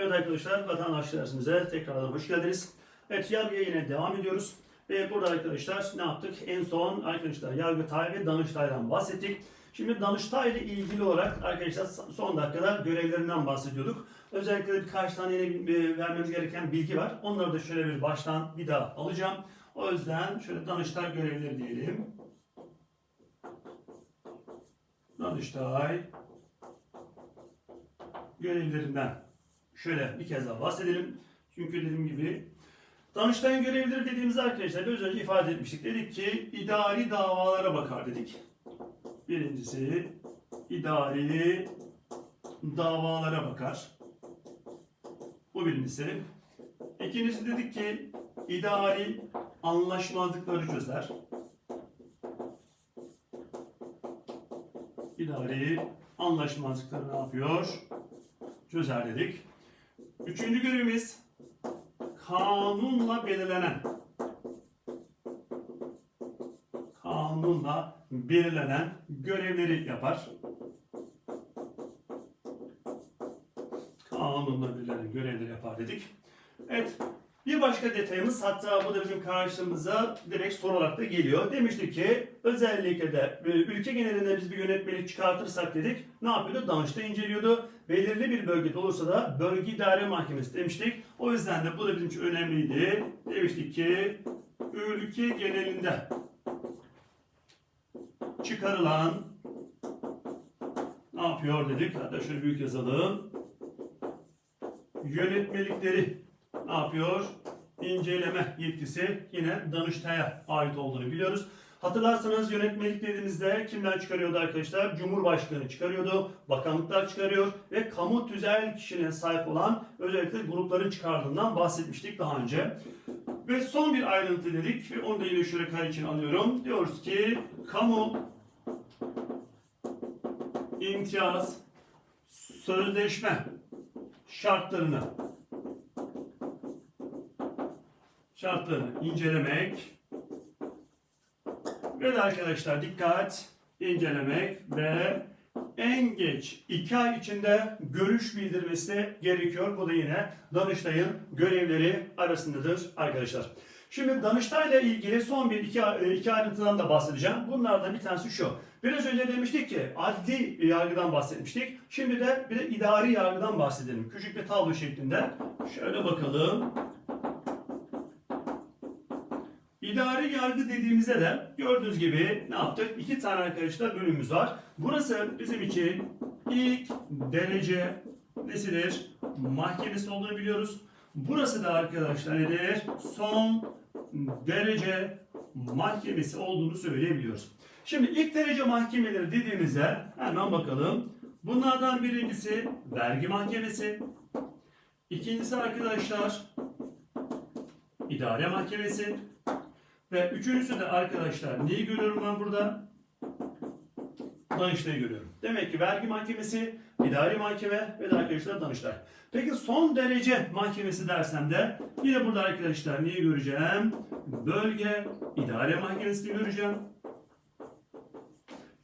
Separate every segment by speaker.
Speaker 1: Evet arkadaşlar, vatandaş dersimize tekrardan hoş geldiniz. Evet, yargıya yine devam ediyoruz. Ve burada arkadaşlar ne yaptık? En son arkadaşlar Yargıtay ve Danıştay'dan bahsettik. Şimdi Danıştay ile ilgili olarak arkadaşlar son dakikada görevlerinden bahsediyorduk. Özellikle birkaç tane yine e, vermemiz gereken bilgi var. Onları da şöyle bir baştan bir daha alacağım. O yüzden şöyle Danıştay görevleri diyelim. Danıştay görevlerinden şöyle bir kez daha bahsedelim. Çünkü dediğim gibi Danıştay'ın görevleri dediğimizde arkadaşlar biraz önce ifade etmiştik. Dedik ki idari davalara bakar dedik. Birincisi idari davalara bakar. Bu birincisi. İkincisi dedik ki idari anlaşmazlıkları çözer. İdari anlaşmazlıkları ne yapıyor? Çözer dedik. Üçüncü görevimiz kanunla belirlenen kanunla belirlenen görevleri yapar. Kanunla belirlenen görevleri yapar dedik. Evet. Bir başka detayımız hatta bu da bizim karşımıza direkt soru olarak da geliyor. Demiştik ki özellikle de e, ülke genelinde biz bir yönetmelik çıkartırsak dedik ne yapıyordu? Danıştay inceliyordu. Belirli bir bölgede olursa da bölge idare mahkemesi demiştik. O yüzden de bu da bizim için önemliydi. Demiştik ki ülke genelinde çıkarılan ne yapıyor dedik. Hatta şöyle büyük yazalım. Yönetmelikleri ne yapıyor? İnceleme yetkisi yine Danıştay'a ait olduğunu biliyoruz. Hatırlarsanız yönetmelik dediğimizde kimden çıkarıyordu arkadaşlar? Cumhurbaşkanı çıkarıyordu, bakanlıklar çıkarıyor ve kamu tüzel kişiliğine sahip olan özellikle grupların çıkardığından bahsetmiştik daha önce. Ve son bir ayrıntı dedik ve onu da yine şöyle kare için alıyorum. Diyoruz ki kamu imtiyaz sözleşme şartlarını şartlarını incelemek ve arkadaşlar dikkat incelemek ve en geç 2 ay içinde görüş bildirmesi gerekiyor. Bu da yine Danıştay'ın görevleri arasındadır arkadaşlar. Şimdi Danıştay ile ilgili son bir iki, iki ayrıntıdan da bahsedeceğim. Bunlardan bir tanesi şu. Biraz önce demiştik ki adli yargıdan bahsetmiştik. Şimdi de bir de idari yargıdan bahsedelim. Küçük bir tablo şeklinde. Şöyle bakalım. İdari yargı dediğimizde de gördüğünüz gibi ne yaptık? İki tane arkadaşlar bölümümüz var. Burası bizim için ilk derece nesidir? Mahkemesi olduğunu biliyoruz. Burası da arkadaşlar nedir? Son derece mahkemesi olduğunu söyleyebiliyoruz. Şimdi ilk derece mahkemeleri dediğimizde hemen bakalım. Bunlardan birincisi vergi mahkemesi. İkincisi arkadaşlar idare mahkemesi. Ve üçüncüsü de arkadaşlar neyi görüyorum ben burada? Danıştay'ı görüyorum. Demek ki vergi mahkemesi, idari mahkeme ve de arkadaşlar Danıştay. Peki son derece mahkemesi dersem de yine burada arkadaşlar neyi göreceğim? Bölge idare mahkemesini göreceğim.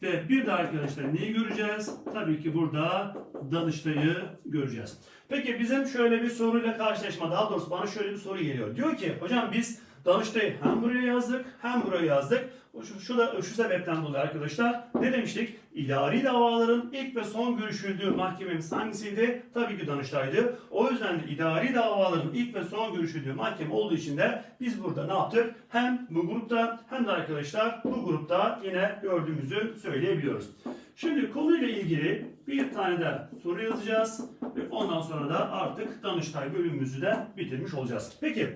Speaker 1: Ve bir de arkadaşlar neyi göreceğiz? Tabii ki burada Danıştay'ı göreceğiz. Peki bizim şöyle bir soruyla karşılaşma, daha doğrusu bana şöyle bir soru geliyor. Diyor ki hocam biz Danıştay'ı hem buraya yazdık hem buraya yazdık. Şu, şu da şu sebepten dolayı arkadaşlar ne demiştik? İdari davaların ilk ve son görüşüldüğü mahkememiz hangisiydi? Tabii ki Danıştay'dı. O yüzden de idari davaların ilk ve son görüşüldüğü mahkeme olduğu için de biz burada ne yaptık? Hem bu grupta hem de arkadaşlar bu grupta yine gördüğümüzü söyleyebiliyoruz. Şimdi konuyla ilgili bir tane de soru yazacağız ve ondan sonra da artık Danıştay bölümümüzü de bitirmiş olacağız. Peki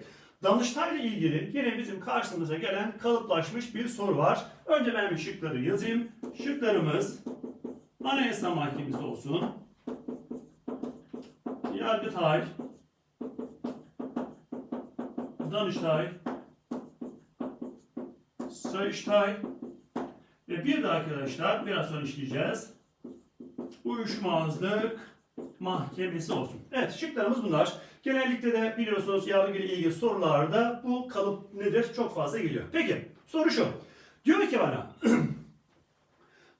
Speaker 1: Danıştay ile ilgili yine bizim karşımıza gelen kalıplaşmış bir soru var. Önce ben bir şıkları yazayım. Şıklarımız Anayasa Mahkemesi olsun. Yargıtay, Danıştay, Sayıştay ve bir de arkadaşlar biraz sonra işleyeceğiz. Uyuşmazlık Mahkemesi olsun. Evet şıklarımız bunlar. Genellikle de biliyorsunuz yargı ile ilgili sorularda bu kalıp nedir? Çok fazla geliyor. Peki soru şu. Diyor ki bana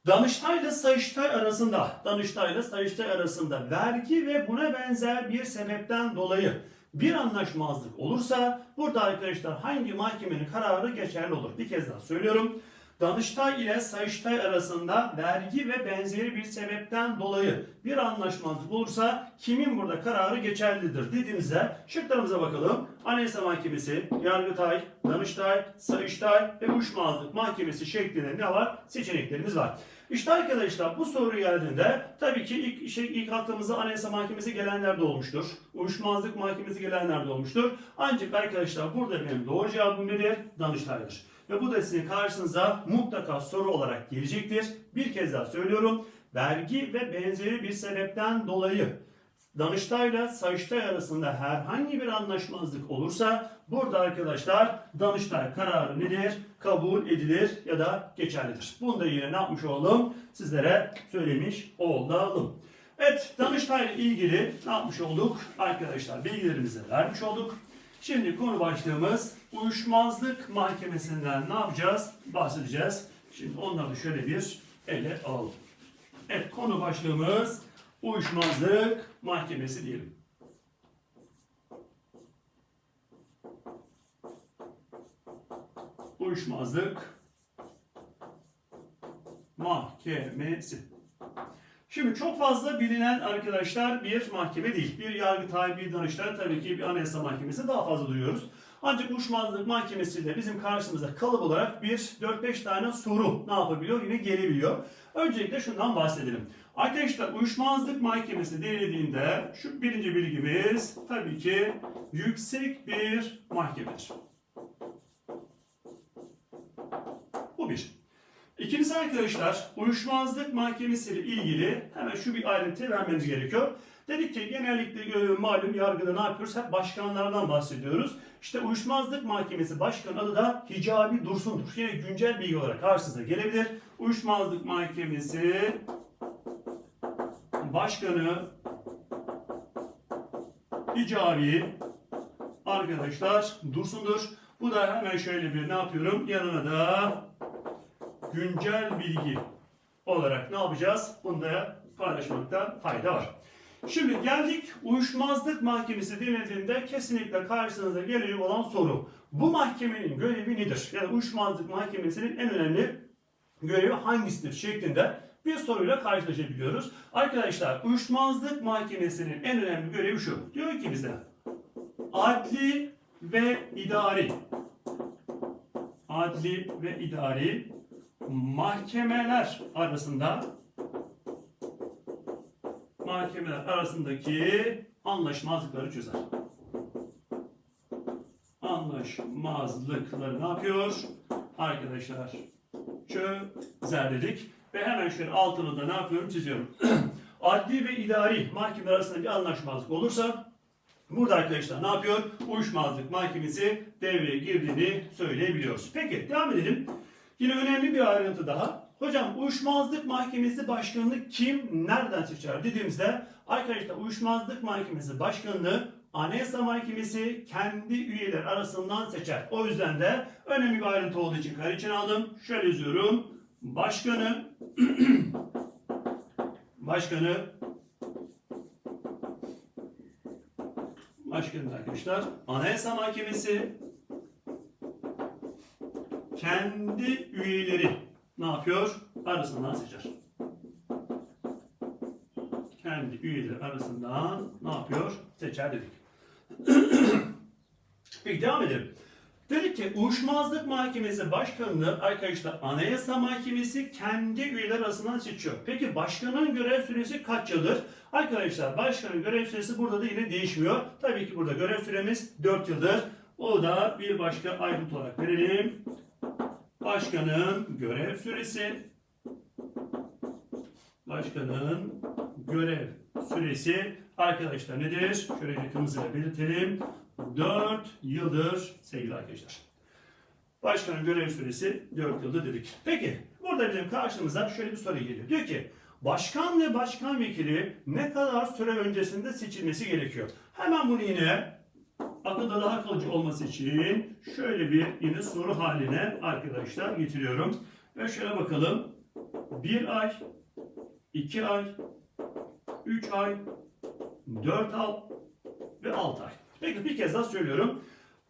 Speaker 1: Danıştay ile Sayıştay arasında, Danıştay ile Sayıştay arasında vergi ve buna benzer bir sebepten dolayı bir anlaşmazlık olursa burada arkadaşlar hangi mahkemenin kararı geçerli olur? Bir kez daha söylüyorum. Danıştay ile Sayıştay arasında vergi ve benzeri bir sebepten dolayı bir anlaşmazlık olursa kimin burada kararı geçerlidir dediğimizde şıklarımıza bakalım. Anayasa Mahkemesi, Yargıtay, Danıştay, Sayıştay ve Uyuşmazlık Mahkemesi şeklinde ne var? Seçeneklerimiz var. İşte arkadaşlar bu soru geldiğinde tabii ki ilk, şey, ilk aklımıza Anayasa Mahkemesi gelenler de olmuştur. Uyuşmazlık Mahkemesi gelenler de olmuştur. Ancak arkadaşlar burada benim doğru cevabım nedir? Danıştay'dır. Ve bu da sizin karşınıza mutlaka soru olarak gelecektir. Bir kez daha söylüyorum. Vergi ve benzeri bir sebepten dolayı Danıştay'la Sayıştay arasında herhangi bir anlaşmazlık olursa burada arkadaşlar Danıştay kararı nedir? Kabul edilir ya da geçerlidir. Bunu da yine ne yapmış olalım? Sizlere söylemiş olalım. Evet Danıştay ile ilgili ne yapmış olduk? Arkadaşlar bilgilerimizi vermiş olduk. Şimdi konu başlığımız uyuşmazlık mahkemesinden ne yapacağız? Bahsedeceğiz. Şimdi onları şöyle bir ele alalım. Evet konu başlığımız uyuşmazlık mahkemesi diyelim. Uyuşmazlık mahkemesi. Şimdi çok fazla bilinen arkadaşlar bir mahkeme değil. Bir yargıtay, bir danıştay tabii ki bir anayasa mahkemesi daha fazla duyuyoruz. Ancak uyuşmazlık mahkemesiyle bizim karşımıza kalıp olarak bir 4-5 tane soru ne yapabiliyor? Yine gelebiliyor. Öncelikle şundan bahsedelim. Arkadaşlar uyuşmazlık mahkemesi denildiğinde şu birinci bilgimiz tabii ki yüksek bir mahkemedir. Bu bir. İkincisi arkadaşlar uyuşmazlık mahkemesi ile ilgili hemen şu bir ayrıntı vermemiz gerekiyor. Dedik ki genellikle e, malum yargıda ne yapıyoruz? Hep başkanlardan bahsediyoruz. İşte uyuşmazlık mahkemesi başkan adı da Hicabi Dursun'dur. Yine güncel bilgi olarak karşınıza gelebilir. Uyuşmazlık mahkemesi başkanı Hicabi arkadaşlar Dursun'dur. Bu da hemen şöyle bir ne yapıyorum? Yanına da güncel bilgi olarak ne yapacağız? Bunu da paylaşmakta fayda var. Şimdi geldik uyuşmazlık mahkemesi denildiğinde kesinlikle karşınıza gelecek olan soru. Bu mahkemenin görevi nedir? Yani uyuşmazlık mahkemesinin en önemli görevi hangisidir şeklinde bir soruyla karşılaşabiliyoruz. Arkadaşlar uyuşmazlık mahkemesinin en önemli görevi şu. Diyor ki bize adli ve idari adli ve idari mahkemeler arasında mahkemeler arasındaki anlaşmazlıkları çözer. Anlaşmazlıkları ne yapıyor? Arkadaşlar çözer dedik. Ve hemen şöyle altını da ne yapıyorum çiziyorum. Adli ve idari mahkemeler arasında bir anlaşmazlık olursa Burada arkadaşlar ne yapıyor? Uyuşmazlık mahkemesi devreye girdiğini söyleyebiliyoruz. Peki devam edelim. Yine önemli bir ayrıntı daha. Hocam uyuşmazlık mahkemesi başkanını kim nereden seçer dediğimizde arkadaşlar uyuşmazlık mahkemesi başkanını Anayasa Mahkemesi kendi üyeler arasından seçer. O yüzden de önemli bir ayrıntı olduğu için için aldım. Şöyle yazıyorum. Başkanı başkanı başkanı arkadaşlar Anayasa Mahkemesi kendi üyeleri ne yapıyor? Arasından seçer. Kendi üyeleri arasından ne yapıyor? Seçer dedik. Peki devam edelim. Dedik ki uyuşmazlık mahkemesi başkanını arkadaşlar anayasa mahkemesi kendi üyeler arasından seçiyor. Peki başkanın görev süresi kaç yıldır? Arkadaşlar başkanın görev süresi burada da yine değişmiyor. Tabii ki burada görev süremiz 4 yıldır. O da bir başka ayrıntı olarak verelim. Başkanın görev süresi Başkanın görev süresi arkadaşlar nedir? Şöyle kırmızıyla belirtelim. 4 yıldır sevgili arkadaşlar. Başkanın görev süresi 4 yıldır dedik. Peki burada bizim karşımıza şöyle bir soru geliyor. Diyor ki başkan ve başkan vekili ne kadar süre öncesinde seçilmesi gerekiyor? Hemen bunu yine akılda daha kalıcı olması için şöyle bir yine soru haline arkadaşlar getiriyorum. Ve şöyle bakalım. 1 ay, 2 ay, 3 ay, 4 ay ve 6 ay. Peki bir kez daha söylüyorum.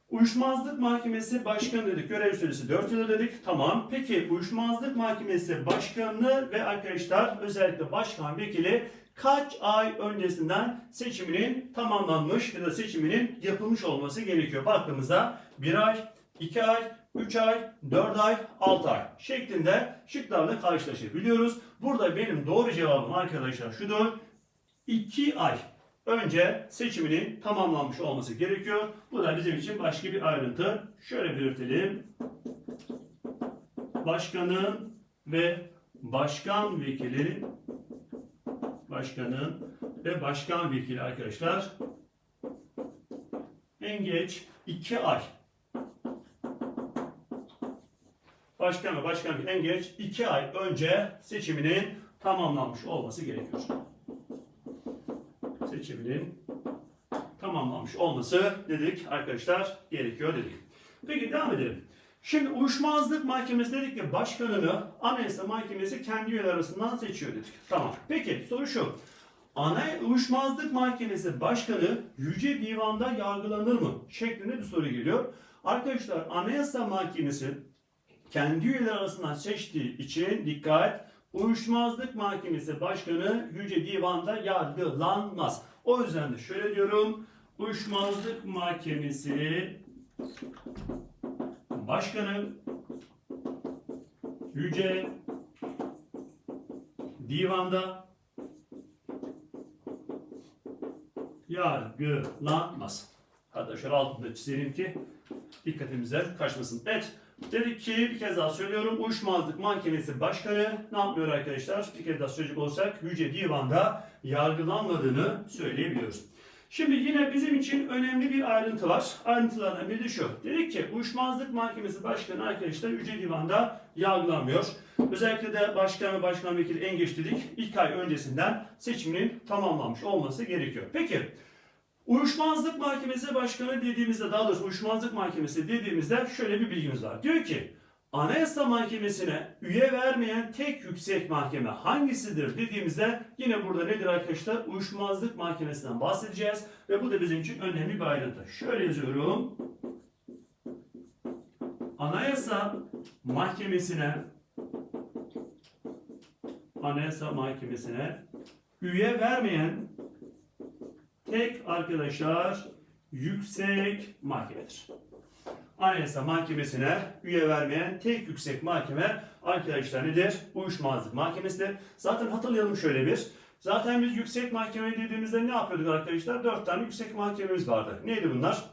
Speaker 1: Uyuşmazlık Mahkemesi Başkanı dedik. Görev süresi 4 yıl dedik. Tamam. Peki Uyuşmazlık Mahkemesi Başkanı ve arkadaşlar özellikle başkan vekili kaç ay öncesinden seçiminin tamamlanmış ya da seçiminin yapılmış olması gerekiyor? Baktığımızda 1 ay, 2 ay, 3 ay, 4 ay, 6 ay şeklinde şıklarla karşılaşabiliyoruz. Burada benim doğru cevabım arkadaşlar şudur. 2 ay önce seçiminin tamamlanmış olması gerekiyor. Bu da bizim için başka bir ayrıntı. Şöyle belirtelim. Başkanın ve başkan vekili başkanın ve başkan vekili arkadaşlar en geç 2 ay başkan ve başkan vekili en geç 2 ay önce seçiminin tamamlanmış olması gerekiyor seçiminin tamamlanmış olması dedik arkadaşlar gerekiyor dedik. Peki devam edelim. Şimdi uyuşmazlık mahkemesi dedik ki başkanını anayasa mahkemesi kendi üyeler arasından seçiyor dedik. Tamam. Peki soru şu. Ana uyuşmazlık mahkemesi başkanı yüce divanda yargılanır mı? Şeklinde bir soru geliyor. Arkadaşlar anayasa mahkemesi kendi üyeler arasından seçtiği için dikkat Uyuşmazlık Mahkemesi Başkanı Yüce Divan'da yargılanmaz. O yüzden de şöyle diyorum. Uyuşmazlık Mahkemesi Başkanı Yüce Divan'da yargılanmaz. Hatta şöyle altında çizelim ki dikkatimizden kaçmasın. Evet. Dedik ki bir kez daha söylüyorum. Uyuşmazlık Mahkemesi Başkanı ne yapmıyor arkadaşlar? Bir kez daha söyleyecek olsak Yüce Divan'da yargılanmadığını söyleyebiliyoruz. Şimdi yine bizim için önemli bir ayrıntı var. Ayrıntılardan biri de şu. Dedik ki Uyuşmazlık Mahkemesi Başkanı arkadaşlar Yüce Divan'da yargılanmıyor. Özellikle de başkan ve başkan vekili en geç dedik. ilk ay öncesinden seçiminin tamamlanmış olması gerekiyor. Peki Uyuşmazlık Mahkemesi Başkanı dediğimizde, daha doğrusu Uyuşmazlık Mahkemesi dediğimizde şöyle bir bilgimiz var. Diyor ki, Anayasa Mahkemesi'ne üye vermeyen tek yüksek mahkeme hangisidir dediğimizde yine burada nedir arkadaşlar? Uyuşmazlık Mahkemesi'nden bahsedeceğiz ve bu da bizim için önemli bir ayrıntı. Şöyle yazıyorum. Anayasa Mahkemesi'ne Anayasa Mahkemesi'ne üye vermeyen tek arkadaşlar yüksek mahkemedir. Anayasa Mahkemesi'ne üye vermeyen tek yüksek mahkeme arkadaşlar nedir? Uyuşmazlık Mahkemesi'dir. Zaten hatırlayalım şöyle bir. Zaten biz yüksek mahkeme dediğimizde ne yapıyorduk arkadaşlar? Dört tane yüksek mahkememiz vardı. Neydi bunlar?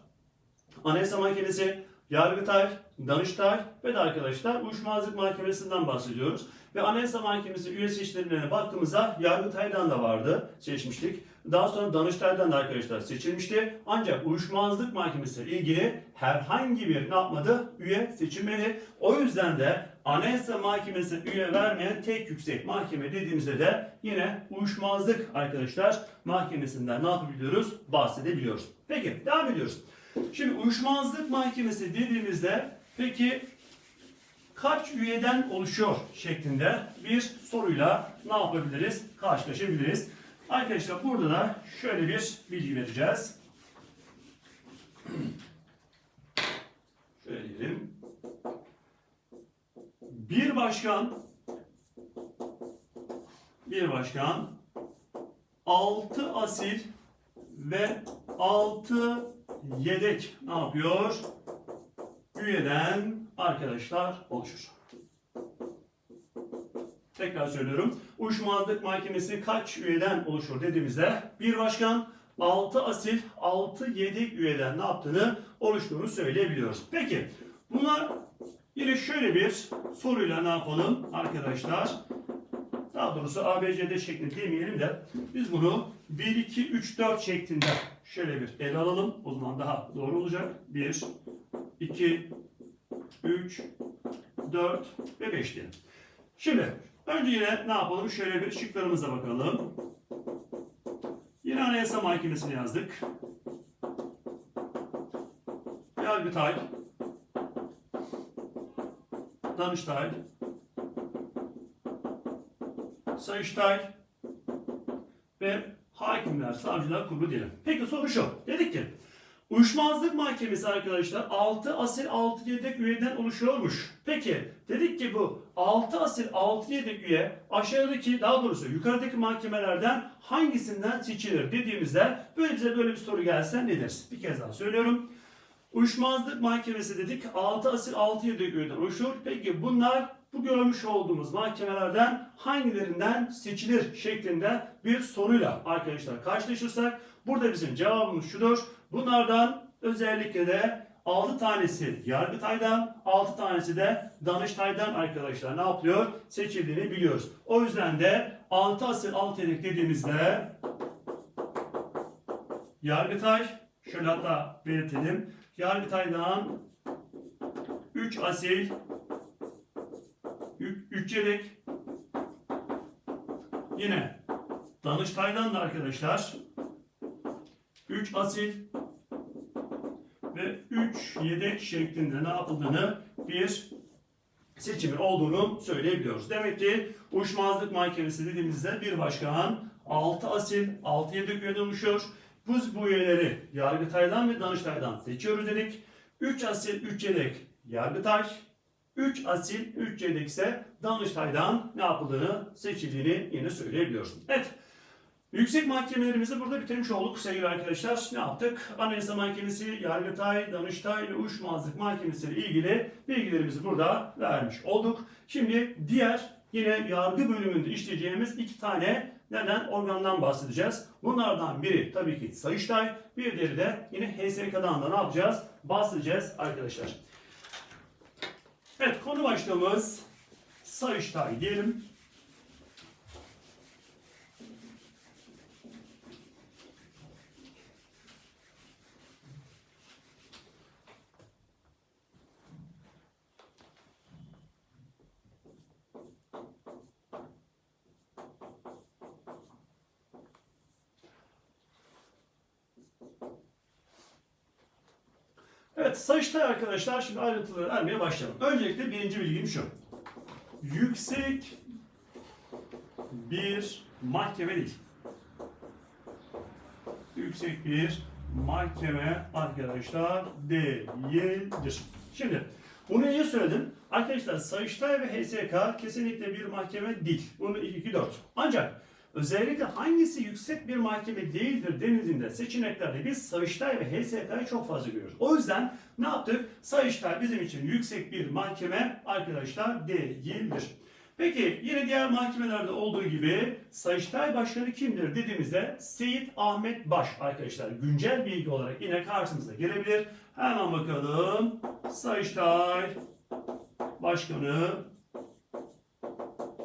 Speaker 1: Anayasa Mahkemesi, Yargıtay, Danıştay ve de arkadaşlar Uyuşmazlık Mahkemesi'nden bahsediyoruz. Ve Anayasa Mahkemesi üye seçilimlerine baktığımızda Yargıtay'dan da vardı, seçmiştik. Daha sonra Danıştay'dan da arkadaşlar seçilmişti. Ancak Uyuşmazlık Mahkemesi ile ilgili herhangi bir ne yapmadı? Üye seçilmedi. O yüzden de Anayasa Mahkemesi'ne üye vermeyen tek yüksek mahkeme dediğimizde de yine uyuşmazlık arkadaşlar mahkemesinden ne yapabiliyoruz? Bahsedebiliyoruz. Peki devam ediyoruz. Şimdi uyuşmazlık mahkemesi dediğimizde peki kaç üyeden oluşuyor şeklinde bir soruyla ne yapabiliriz? Karşılaşabiliriz. Arkadaşlar burada da şöyle bir bilgi vereceğiz. Şöyle diyelim. Bir başkan bir başkan 6 asil ve 6 yedek ne yapıyor? Üyeden arkadaşlar oluşur. Tekrar söylüyorum. Uyuşmazlık mahkemesi kaç üyeden oluşur dediğimizde bir başkan 6 asil 6 yedek üyeden ne yaptığını oluştuğunu söyleyebiliyoruz. Peki buna yine şöyle bir soruyla ne yapalım arkadaşlar? Daha doğrusu ABCD şeklinde demeyelim de biz bunu 1, 2, 3, 4 şeklinde şöyle bir ele alalım. O zaman daha doğru olacak. 1, 2, 3, 4 ve 5 diyelim. Şimdi önce yine ne yapalım? Şöyle bir şıklarımıza bakalım. Yine Anayasa Mahkemesi'ni yazdık. Yargıtay, Danıştay, Sayıştay ve Hakimler, Savcılar Kurulu diyelim. Peki soru şu. Dedik ki Uyuşmazlık Mahkemesi arkadaşlar 6 asil 6 yedek üyeden oluşuyormuş. Peki dedik ki bu 6 asil 6 yedek üye aşağıdaki daha doğrusu yukarıdaki mahkemelerden hangisinden seçilir dediğimizde böyle bize böyle bir soru gelse ne deriz? Bir kez daha söylüyorum. Uyuşmazlık Mahkemesi dedik 6 asil 6 yedek üyeden oluşur. Peki bunlar bu görmüş olduğumuz mahkemelerden hangilerinden seçilir şeklinde bir soruyla arkadaşlar karşılaşırsak burada bizim cevabımız şudur. Bunlardan özellikle de 6 tanesi Yargıtay'dan, 6 tanesi de Danıştay'dan arkadaşlar ne yapıyor? Seçildiğini biliyoruz. O yüzden de 6 asil 6 yedek dediğimizde Yargıtay, şöyle hatta belirtelim. Yargıtay'dan 3 asil 3 yedek yine Danıştay'dan da arkadaşlar 3 asil 3 yedek şeklinde ne yapıldığını bir seçimin olduğunu söyleyebiliyoruz. Demek ki uyuşmazlık mahkemesi dediğimizde bir başkan 6 asil 6 yedek üyeden oluşuyor. Biz bu üyeleri Yargıtay'dan ve Danıştay'dan seçiyoruz dedik. 3 asil 3 yedek Yargıtay, 3 asil 3 yedek ise Danıştay'dan ne yapıldığını seçildiğini yine söyleyebiliyoruz. Evet. Yüksek mahkemelerimizi burada bitirmiş olduk sevgili arkadaşlar. Ne yaptık? Anayasa Mahkemesi, Yargıtay, Danıştay ve Uyuşmazlık Mahkemesi ile ilgili bilgilerimizi burada vermiş olduk. Şimdi diğer yine yargı bölümünde işleyeceğimiz iki tane neden organdan bahsedeceğiz. Bunlardan biri tabii ki Sayıştay, bir diğeri de yine HSK'dan da ne yapacağız? Bahsedeceğiz arkadaşlar. Evet konu başlığımız Sayıştay diyelim. Evet Sayıştay arkadaşlar şimdi ayrıntıları vermeye başlayalım. Öncelikle birinci bilgim şu. Yüksek bir mahkeme değil. Yüksek bir mahkeme arkadaşlar değildir. Şimdi bunu niye söyledim? Arkadaşlar Sayıştay ve HSK kesinlikle bir mahkeme değil. Bunu 2-2-4. Ancak özellikle hangisi yüksek bir mahkeme değildir denildiğinde seçeneklerde biz Sayıştay ve HSK'yı çok fazla görüyoruz. O yüzden ne yaptık? Sayıştay bizim için yüksek bir mahkeme arkadaşlar değildir. Peki yine diğer mahkemelerde olduğu gibi Sayıştay Başkanı kimdir dediğimizde Seyit Ahmet Baş arkadaşlar güncel bilgi olarak yine karşımıza gelebilir. Hemen bakalım. Sayıştay Başkanı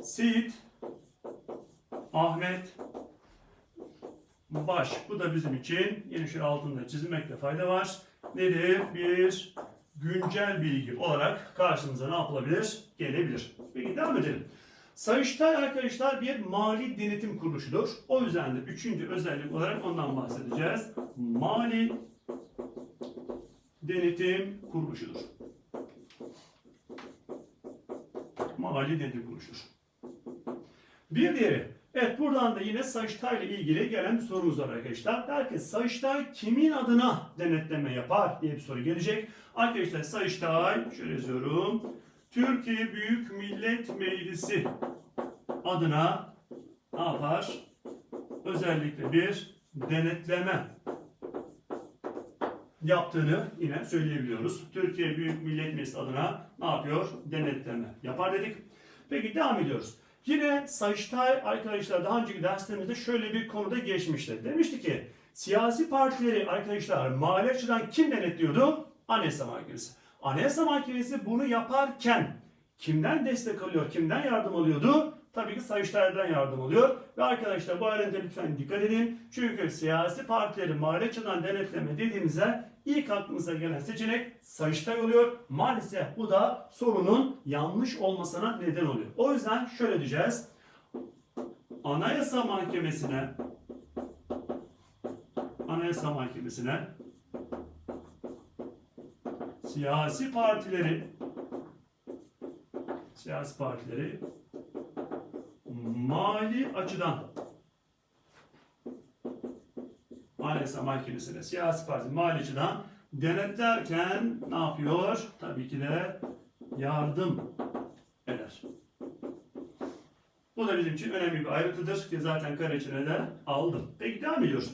Speaker 1: Seyit Ahmet Baş. Bu da bizim için yine şöyle altında çizmekte fayda var. Nedir? Bir güncel bilgi olarak karşımıza ne yapılabilir? Gelebilir. Peki devam edelim. Sayıştay arkadaşlar bir mali denetim kuruluşudur. O yüzden de üçüncü özellik olarak ondan bahsedeceğiz. Mali denetim kuruluşudur. Mali denetim kuruluşudur. Bir diğeri. Evet buradan da yine Sayıştay ile ilgili gelen bir sorumuz var arkadaşlar. Der ki Sayıştay kimin adına denetleme yapar diye bir soru gelecek. Arkadaşlar Sayıştay şöyle yazıyorum. Türkiye Büyük Millet Meclisi adına ne yapar? Özellikle bir denetleme yaptığını yine söyleyebiliyoruz. Türkiye Büyük Millet Meclisi adına ne yapıyor? Denetleme yapar dedik. Peki devam ediyoruz. Yine Sayıştay arkadaşlar daha önceki derslerimizde şöyle bir konuda geçmişti. Demişti ki siyasi partileri arkadaşlar mali açıdan kim denetliyordu? Anayasa Mahkemesi. Anayasa Mahkemesi bunu yaparken kimden destek alıyor, kimden yardım alıyordu? Tabii ki Sayıştay'dan yardım alıyor. Ve arkadaşlar bu ayrıntıya lütfen dikkat edin. Çünkü siyasi partileri mali açıdan denetleme dediğimizde ilk aklımıza gelen seçenek Sayıştay oluyor. Maalesef bu da sorunun yanlış olmasına neden oluyor. O yüzden şöyle diyeceğiz. Anayasa Mahkemesi'ne Anayasa Mahkemesi'ne siyasi partileri siyasi partileri mali açıdan Anayasa Mahkemesi'ne siyasi parti mali açıdan denetlerken ne yapıyor? Tabii ki de yardım eder. Bu da bizim için önemli bir ayrıntıdır ki zaten kare içine de aldım. Peki devam ediyoruz.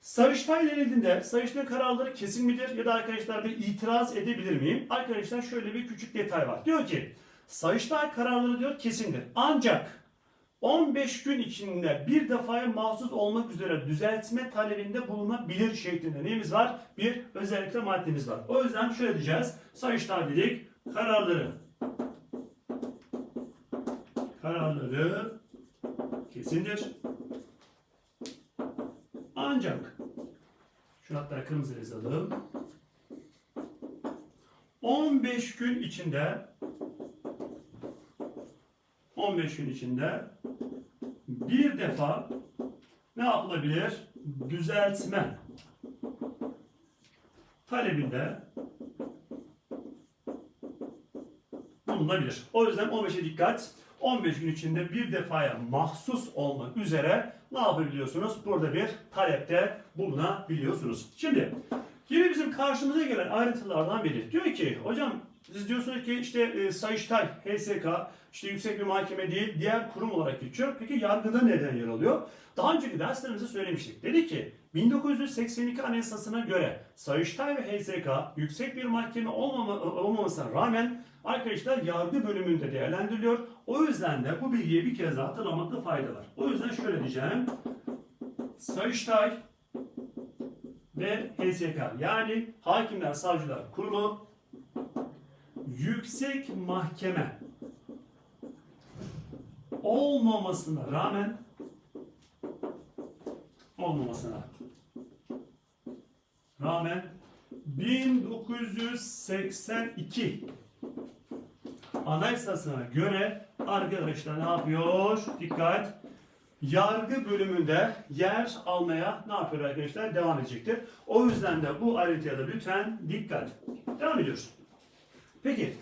Speaker 1: Sayıştay denildiğinde Sayıştay kararları kesin midir ya da arkadaşlar bir itiraz edebilir miyim? Arkadaşlar şöyle bir küçük detay var. Diyor ki Sayıştay kararları diyor kesindir. Ancak 15 gün içinde bir defaya mahsus olmak üzere düzeltme talebinde bulunabilir şeklinde neyimiz var? Bir özellikle maddemiz var. O yüzden şöyle diyeceğiz. Sayıştay dedik kararları kararları kesindir. Ancak şu hatta kırmızı yazalım. 15 gün içinde 15 gün içinde bir defa ne yapılabilir? Düzeltme talebinde bulunabilir. O yüzden 15'e dikkat. 15 gün içinde bir defaya mahsus olmak üzere ne yapabiliyorsunuz? Burada bir talepte bulunabiliyorsunuz. Şimdi yine bizim karşımıza gelen ayrıntılardan biri. Diyor ki hocam siz diyorsunuz ki işte e, Sayıştay, HSK, işte yüksek bir mahkeme değil diğer kurum olarak geçiyor. Peki yargıda neden yer alıyor? Daha önceki derslerimizde söylemiştik. Dedi ki 1982 Anayasası'na göre Sayıştay ve HSK yüksek bir mahkeme olmama, olmamasına rağmen arkadaşlar yargı bölümünde değerlendiriliyor. O yüzden de bu bilgiyi bir kez daha hatırlamakta fayda var. O yüzden şöyle diyeceğim. Sayıştay ve HSK yani Hakimler Savcılar Kurulu yüksek mahkeme olmamasına rağmen olmamasına rağmen 1982 Anayasasına göre arkadaşlar ne yapıyor? Dikkat! Yargı bölümünde yer almaya ne yapıyor arkadaşlar? Devam edecektir. O yüzden de bu ayrıntıya da lütfen dikkat. Devam ediyoruz. Peki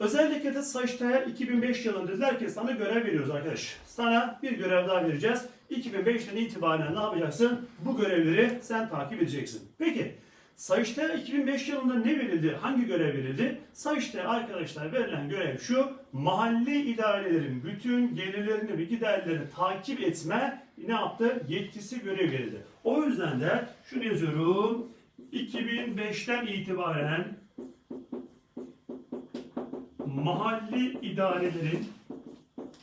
Speaker 1: özellikle de Sayıştay'a 2005 yılında dediler ki sana görev veriyoruz arkadaş. Sana bir görev daha vereceğiz. 2005'ten itibaren ne yapacaksın? Bu görevleri sen takip edeceksin. Peki Sayıştay'a 2005 yılında ne verildi? Hangi görev verildi? Sayıştay'a arkadaşlar verilen görev şu. Mahalle idarelerin bütün gelirlerini ve giderlerini takip etme ne yaptı? Yetkisi görev verildi. O yüzden de şunu yazıyorum. 2005'ten itibaren mahalli idarelerin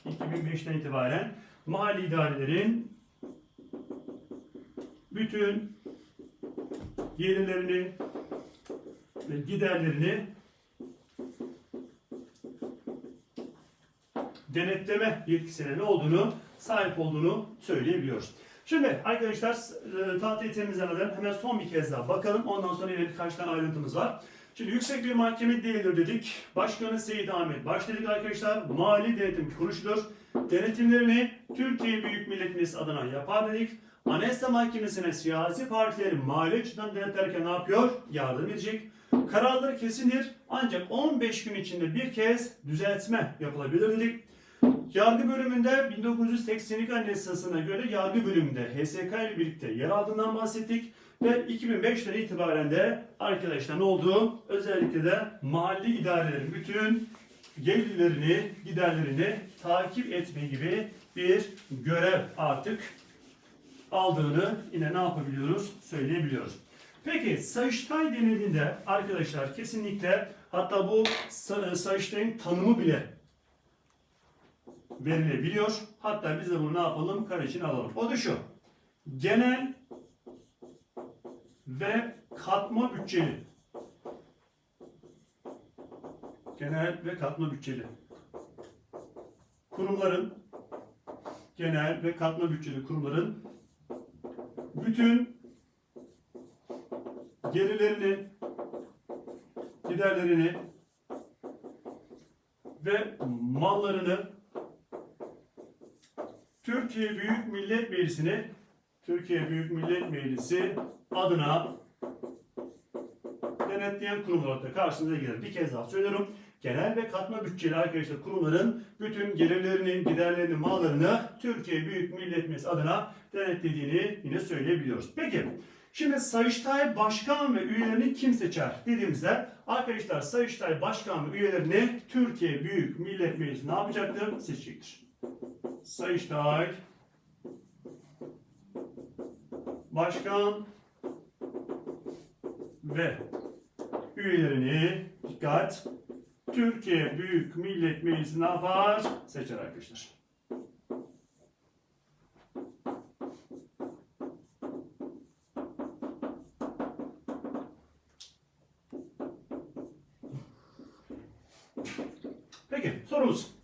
Speaker 1: 2005'ten itibaren mahalli idarelerin bütün gelirlerini ve giderlerini denetleme yetkisine ne olduğunu sahip olduğunu söyleyebiliyoruz. Şimdi arkadaşlar e, tahtayı temizlemeden hemen son bir kez daha bakalım. Ondan sonra yine birkaç tane ayrıntımız var. Şimdi yüksek bir mahkeme değildir dedik. Başkanı Seyit Ahmet Baş dedik arkadaşlar. Mali denetim kuruluşudur. Denetimlerini Türkiye Büyük Millet Meclisi adına yapar dedik. Anayasa Mahkemesi'ne siyasi partileri mali açıdan denetlerken ne yapıyor? Yardım edecek. Kararları kesindir ancak 15 gün içinde bir kez düzeltme yapılabilir dedik. Yargı bölümünde 1982 Anayasası'na göre yargı bölümünde HSK ile birlikte yer aldığından bahsettik. Ve 2005'ten itibaren de arkadaşlar ne oldu? Özellikle de mahalli idarelerin bütün gelirlerini, giderlerini takip etme gibi bir görev artık aldığını yine ne yapabiliyoruz? Söyleyebiliyoruz. Peki Sayıştay denildiğinde arkadaşlar kesinlikle hatta bu Sa- Sayıştay'ın tanımı bile verilebiliyor. Hatta biz de bunu ne yapalım? Kare için alalım. O da şu. Genel ve katma bütçeli. Genel ve katma bütçeli. Kurumların genel ve katma bütçeli kurumların bütün gelirlerini, giderlerini ve mallarını Türkiye Büyük Millet Meclisi'ne Türkiye Büyük Millet Meclisi adına denetleyen kurum olarak da karşınıza gelir. Bir kez daha söylüyorum. genel ve katma bütçeli arkadaşlar kurumların bütün gelirlerinin, giderlerinin, mallarını Türkiye Büyük Millet Meclisi adına denetlediğini yine söyleyebiliyoruz. Peki Şimdi Sayıştay Başkan ve üyelerini kim seçer dediğimizde arkadaşlar Sayıştay Başkan ve üyelerini Türkiye Büyük Millet Meclisi ne yapacaktır? Seçecektir. Sayıştay Başkan ve üyelerini dikkat Türkiye Büyük Millet Meclisi ne? Seçer arkadaşlar. Peki sorumuz.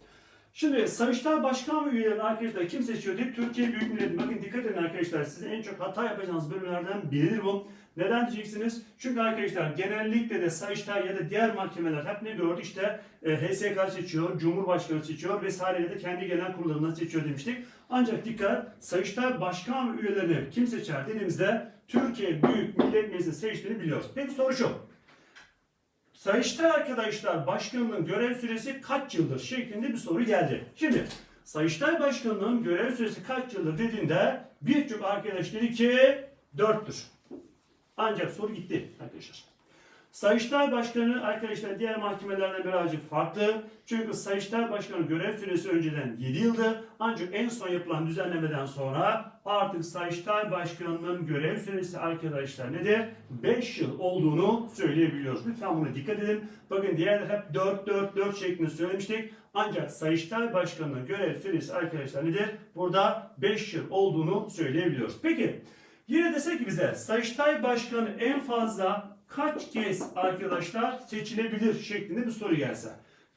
Speaker 1: Şimdi Sayıştay Başkan ve üyelerini arkadaşlar kim seçiyor diye Türkiye Büyük Millet Bakın dikkat edin arkadaşlar sizin en çok hata yapacağınız bölümlerden biridir bu. Neden diyeceksiniz? Çünkü arkadaşlar genellikle de Sayıştay ya da diğer mahkemeler hep ne gördü işte e, HSK seçiyor, Cumhurbaşkanı seçiyor vesaire de kendi genel kurullarından seçiyor demiştik. Ancak dikkat Sayıştay Başkan ve üyelerini kim seçer dediğimizde Türkiye Büyük Millet Meclisi seçtiğini biliyoruz. Peki soru şu. Sayıştay arkadaşlar başkanının görev süresi kaç yıldır şeklinde bir soru geldi. Şimdi Sayıştay başkanının görev süresi kaç yıldır dediğinde birçok arkadaş dedi ki 4'tür. Ancak soru gitti arkadaşlar. Sayıştay Başkanı arkadaşlar diğer mahkemelerden birazcık farklı. Çünkü Sayıştay Başkanı görev süresi önceden 7 yıldı. Ancak en son yapılan düzenlemeden sonra artık Sayıştay Başkanı'nın görev süresi arkadaşlar nedir? 5 yıl olduğunu söyleyebiliyoruz. Lütfen buna dikkat edin. Bakın diğerler hep 4 4 4 şeklinde söylemiştik. Ancak Sayıştay Başkanı'nın görev süresi arkadaşlar nedir? Burada 5 yıl olduğunu söyleyebiliyoruz. Peki yine desek ki bize Sayıştay Başkanı en fazla kaç kez arkadaşlar seçilebilir şeklinde bir soru gelse.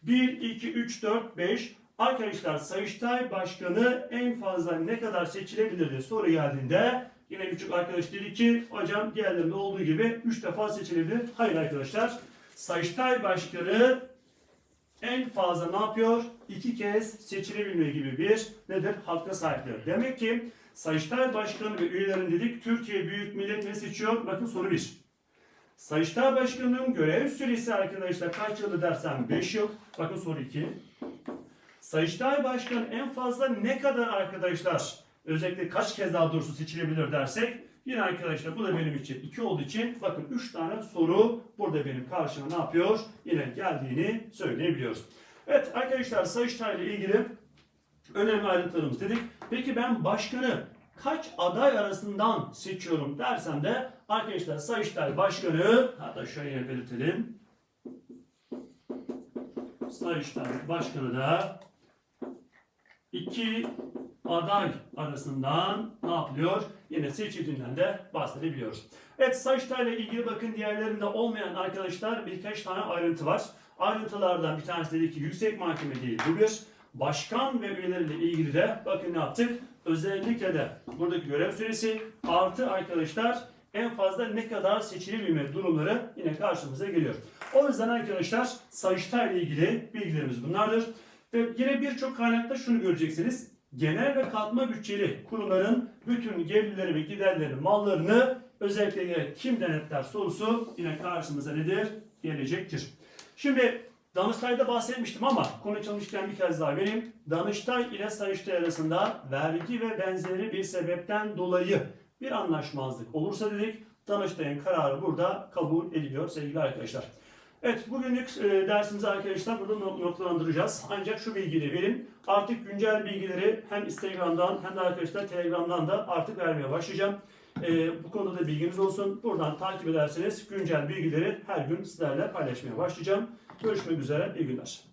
Speaker 1: 1, 2, 3, 4, 5 Arkadaşlar Sayıştay Başkanı en fazla ne kadar seçilebilir diye soru geldiğinde yine birçok arkadaş dedi ki hocam diğerlerinde olduğu gibi 3 defa seçilebilir. Hayır arkadaşlar Sayıştay Başkanı en fazla ne yapıyor? İki kez seçilebilme gibi bir nedir? Hakka sahiptir. Demek ki Sayıştay Başkanı ve üyelerin dedik Türkiye Büyük Millet Meclisi seçiyor. Bakın soru 1. Sayıştay Başkanı'nın görev süresi arkadaşlar kaç yıl dersem 5 yıl. Bakın soru 2. Sayıştay Başkanı en fazla ne kadar arkadaşlar özellikle kaç kez daha doğrusu seçilebilir dersek yine arkadaşlar bu da benim için 2 olduğu için bakın 3 tane soru burada benim karşıma ne yapıyor? Yine geldiğini söyleyebiliyoruz. Evet arkadaşlar Sayıştay ile ilgili önemli ayrıntılarımız dedik. Peki ben başkanı kaç aday arasından seçiyorum dersem de arkadaşlar Sayıştay Başkanı hatta şöyle belirtelim. Sayıştay Başkanı da iki aday arasından ne yapılıyor? Yine seçildiğinden de bahsedebiliyoruz. Evet Sayıştay ile ilgili bakın diğerlerinde olmayan arkadaşlar birkaç tane ayrıntı var. Ayrıntılardan bir tanesi dedi ki yüksek mahkeme değil bu bir. Başkan ve üyeleriyle ilgili de bakın ne yaptık? Özellikle de buradaki görev süresi artı arkadaşlar en fazla ne kadar seçilebilme durumları yine karşımıza geliyor. O yüzden arkadaşlar Sayıştay ile ilgili bilgilerimiz bunlardır. Ve yine birçok kaynakta şunu göreceksiniz. Genel ve katma bütçeli kurumların bütün gelirleri ve giderleri, mallarını özellikle kim denetler sorusu yine karşımıza nedir? Gelecektir. Şimdi Danıştay'da bahsetmiştim ama konu açılmışken bir kez daha vereyim. Danıştay ile Sayıştay arasında vergi ve benzeri bir sebepten dolayı bir anlaşmazlık olursa dedik Danıştay'ın kararı burada kabul ediliyor sevgili arkadaşlar. Evet bugünlük e, dersimizi arkadaşlar burada noktalandıracağız. Ancak şu bilgiyi verin. Artık güncel bilgileri hem Instagram'dan hem de arkadaşlar Telegram'dan da artık vermeye başlayacağım. E, bu konuda da bilginiz olsun. Buradan takip ederseniz güncel bilgileri her gün sizlerle paylaşmaya başlayacağım. Görüşmek üzere. İyi günler.